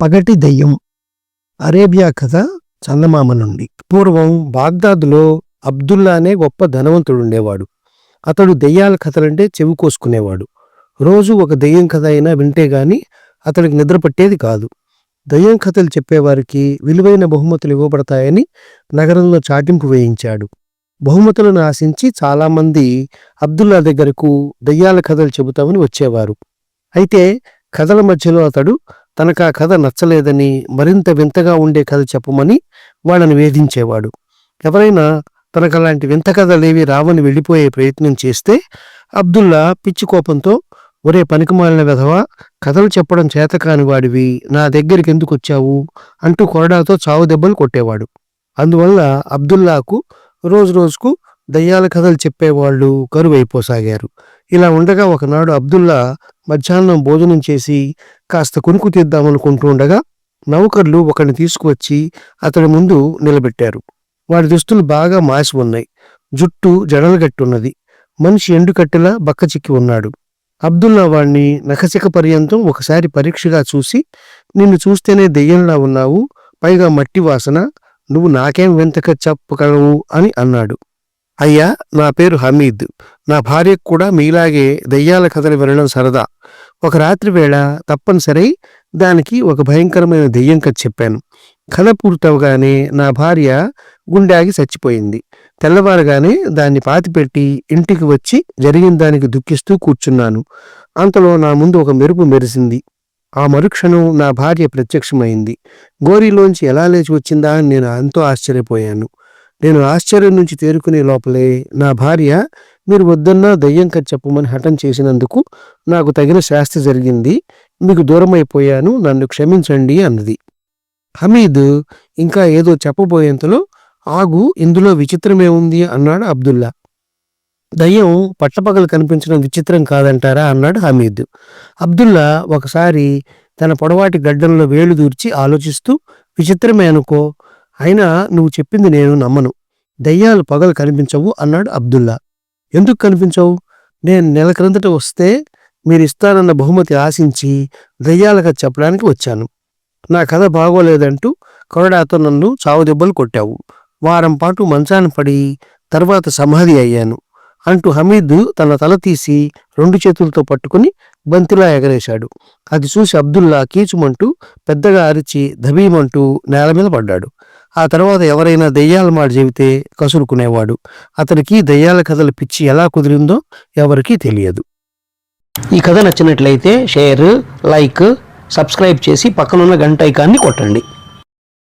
పగటి దెయ్యం. అరేబియా కథ చందమామ నుండి. పూర్వం బాగ్దాద్లో అబ్దుల్లా అనే గొప్ప ధనవంతుడు ఉండేవాడు అతడు దెయ్యాల కథలంటే చెవి కోసుకునేవాడు. రోజు ఒక దెయ్యం కథ అయినా వింటే గాని అతడికి నిద్ర పట్టేది కాదు. దెయ్యం కథలు చెప్పేవారికి విలువైన బహుమతులు ఇవ్వబడతాయని నగరంలో చాటింపు వేయించాడు. బహుమతులను ఆశించి చాలామంది అబ్దుల్లా దగ్గరకు దెయ్యాల కథలు చెబుతామని వచ్చేవారు. అయితే కథల మధ్యలో అతడు తనకు ఆ కథ నచ్చలేదని మరింత వింతగా ఉండే కథ చెప్పమని వాళ్ళని వేధించేవాడు. ఎవరైనా తనకు అలాంటి వింత కథలేవి రావని వెళ్ళిపోయే ప్రయత్నం చేస్తే అబ్దుల్లా పిచ్చి కోపంతో ఒరే పనికిమాలిన వెధవా కథలు చెప్పడం చేతకాని వాడివి నా దగ్గరికి ఎందుకు వచ్చావు? అంటూ కొరడాతో చావు దెబ్బలు కొట్టేవాడు. అందువల్ల అబ్దుల్లాకు రోజు రోజుకు దయ్యాల కథలు చెప్పేవాళ్ళు కరువైపోసాగారు. ఇలా ఉండగా ఒకనాడు అబ్దుల్లా మధ్యాహ్నం భోజనం చేసి కాస్త కునుకు తీద్దామనుకుంటూ ఉండగా నౌకర్లు ఒకరిని తీసుకువచ్చి అతడి ముందు నిలబెట్టారు. వాడి దుస్తులు బాగా మాసి ఉన్నాయి జుట్టు జడలగట్టున్నది. మనిషి ఎండుకట్టెలా బక్కచిక్కి ఉన్నాడు. అబ్దుల్లా వాణ్ణి నఖశిక పర్యంతం ఒకసారి పరీక్షగా చూసి నిన్ను చూస్తేనే దెయ్యంలా ఉన్నావు. పైగా మట్టి వాసన. నువ్వు నాకేం వెంతక చెప్పగలవు? అని అన్నాడు. అయ్యా నా పేరు హమీద్. నా భార్యకు కూడా మీలాగే దయ్యాల కథలు వినడం సరదా. ఒక రాత్రి వేళ తప్పనిసరి దానికి ఒక భయంకరమైన దెయ్యం కథ చెప్పాను. కథ పూర్తవగానే నా భార్య గుండాగి చచ్చిపోయింది. తెల్లవారగానే దాన్ని పాతిపెట్టి ఇంటికి వచ్చి జరిగిన దానికి దుఃఖిస్తూ కూర్చున్నాను. అంతలో నా ముందు ఒక మెరుపు మెరిసింది. ఆ మరుక్షణం నా భార్య ప్రత్యక్షమైంది. గోరీలోంచి ఎలా లేచి వచ్చిందా అని నేను ఎంతో ఆశ్చర్యపోయాను. నేను ఆశ్చర్యం నుంచి తేరుకునే లోపలే నా భార్య మీరు వద్దన్నా దయ్యం కట్ చెప్పమని హఠం చేసినందుకు నాకు తగిన శాస్తి జరిగింది. మీకు దూరమైపోయాను నన్ను క్షమించండి అన్నది. హమీద్ ఇంకా ఏదో చెప్పబోయేంతలో ఆగు ఇందులో విచిత్రమే ఉంది అన్నాడు అబ్దుల్లా. దయ్యం పట్టపగలు కనిపించడం విచిత్రం కాదంటారా అన్నాడు హమీద్. అబ్దుల్లా ఒకసారి తన పొడవాటి గడ్డంలో వేలు దూర్చి ఆలోచిస్తూ విచిత్రమే అనుకో అయినా నువ్వు చెప్పింది నేను నమ్మను. దయ్యాలు పగలు కనిపించవు అన్నాడు అబ్దుల్లా. ఎందుకు కనిపించవు? నేను నెల క్రిందట వస్తే మీరు ఇస్తానన్న బహుమతి ఆశించి దయ్యాల చెప్పడానికి వచ్చాను. నా కథ బాగోలేదంటూ కొరడాతో నన్ను చావుదెబ్బలు కొట్టావు. వారం పాటు మంచాన పడి తర్వాత సమాధి అయ్యాను అంటూ హమీద్ తన తల తీసి రెండు చేతులతో పట్టుకుని బంతిలా ఎగరేశాడు. అది చూసి అబ్దుల్లా కీచుమంటూ పెద్దగా అరిచి ధబీమంటూ నేల మీద పడ్డాడు. ఆ తర్వాత ఎవరైనా దెయ్యాల మాట చెబితే కసురుకునేవాడు. అతనికి దెయ్యాల కథల పిచ్చి ఎలా కుదిరిందో ఎవరికీ తెలియదు. ఈ కథ నచ్చినట్లయితే షేర్ లైక్ సబ్స్క్రైబ్ చేసి పక్కనున్న గంట ఐకాన్ని కొట్టండి.